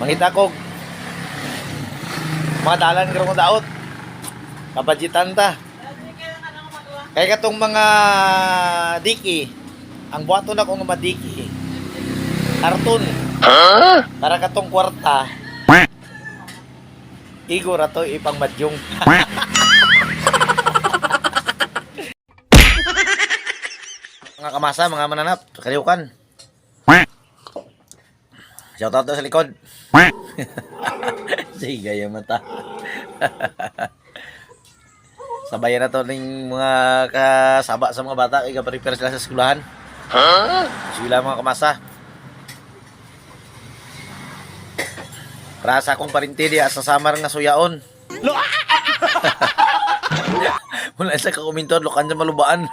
Mangita ko. Mga dalan karong daot. Kabajitan ta. Kaya katong mga diki, ang buhaton na kong mga diki, karton, para katong kwarta, igo ra to ipang madyong. mga kamasa, mga mananap, kaliukan. Shoutout daw sa likod. Sige, yung mata. Sabayan na to ng mga kasaba sa mga bata kaya prepare sila sa eskwelahan. Sila mga kamasa. Para sa akong parinti diya sa samar nga suyaon. Wala sa kakomentor, lukan sa malubaan.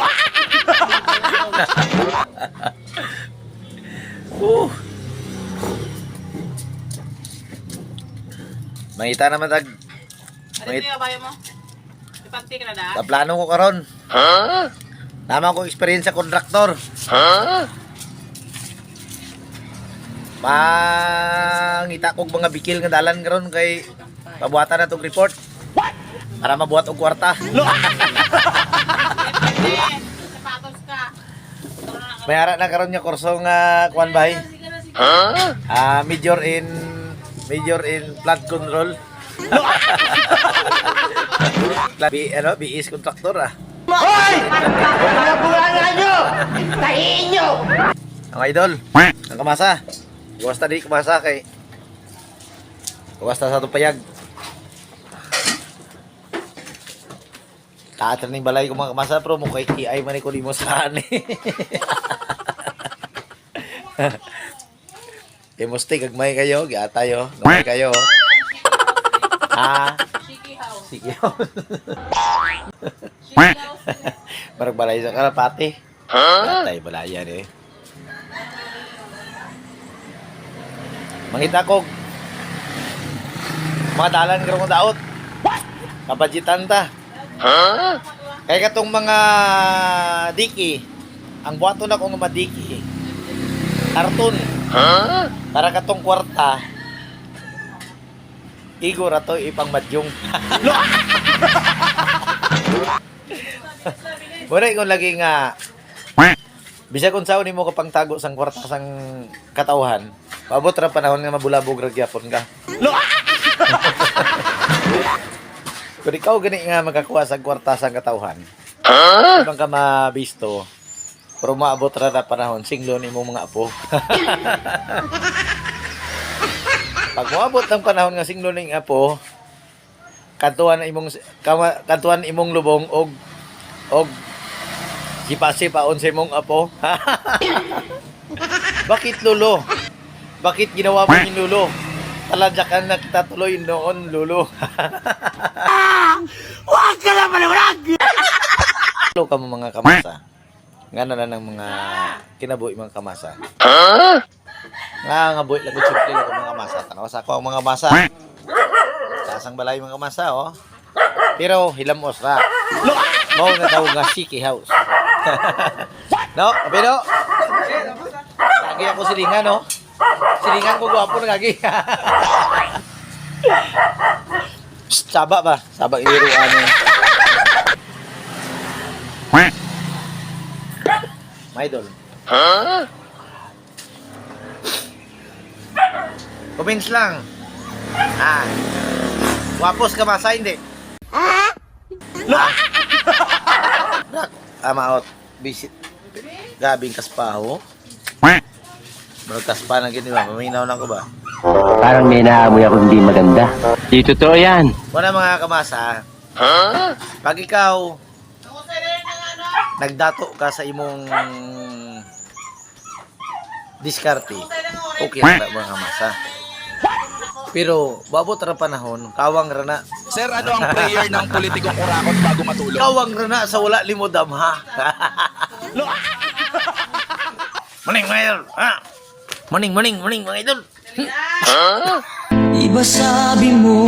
uh. Mangita naman tag Ano Wait. yung bayo mo? Ipanti ka na da? Plano ko karon. Tama ko experience sa kontraktor. Mangita kog mga bikil nga dalan karon kay pabuhatan na tong report. Para mabuhat og kwarta. Ka. May ara na karon nga kurso nga kuan bahay. Sige na, sige. Ah, major in major in plant control. B, ano, BS contractor ah. Ang idol, ang kamasa. Kumusta di kumasa kay Kumusta sa tupayag? Taatan ng balay ko mga kamasa pero mo kay kiay man ko di mo sa ani. Imusti kagmay kayo, giatayo, gamay kayo. Ha? Sige. Shiki house. Marag balay sa kalapati. Atay balayan eh. Mangita ko. Mga dalan karong daot. Kabajitan ta. Kaya katong mga diki, ang buhaton na kong mga diki, karton, para katong kwarta, igo ra to ipang madyong. Muna ikon lagi nga Bisa kung saan mo kapang tago sang kwarta sang katauhan, paabot ra panahon nga mabulabog ra gyapon ka. Kung ikaw gani nga makakuha sa kwarta sang katauhan, ibang ka mabisto, pero maabot ra na panahon, singlo ni mo mga apo. Pag moabot ng panahon nga singlo ning apo, kantuan imong kama, kantuan imong lubong og og sipa-sipaon sa imong apo. Bakit lulo? Bakit ginawa mo yung lulo? Taladyakan na kita tuloy noon, lulo. Huwag ka na maliwanag! Lulo ka mo mga kamasa. Nga na ng mga kinabuhi mga kamasa. Nga nga buhi lang ko simple lang mga kamasa. Tanawa sa ako ang mga masa. Kasang balay mga kamasa, oh. Pero hilamos ra. Mao na daw nga Shiki House. no, pero Lagi ako silingan, no? Silingan ko gwapo na lagi. Psst, Saba ba? Saba iniruan eh. My idol. Comments lang. Ah. Wapos ka masa, hindi? Ah. Ama out. Visit. Gabing kaspaho. Bro, kaspa na gini ba? Maminaw na ko ba? Parang may naamoy ako hindi maganda. Di totoo yan. Wala mga kamasa. Pag ikaw nagdato ka sa imong diskarte, okay na mga kamasa. Pero, babot ra panahon, kawang rana. Sir, ano ang prayer ng politikong kurakot bago matulog? Kawang rana sa wala limodam, ha? Maning, mga idol, ha? Maning, maning, maning, mga idol. Iba sabi mo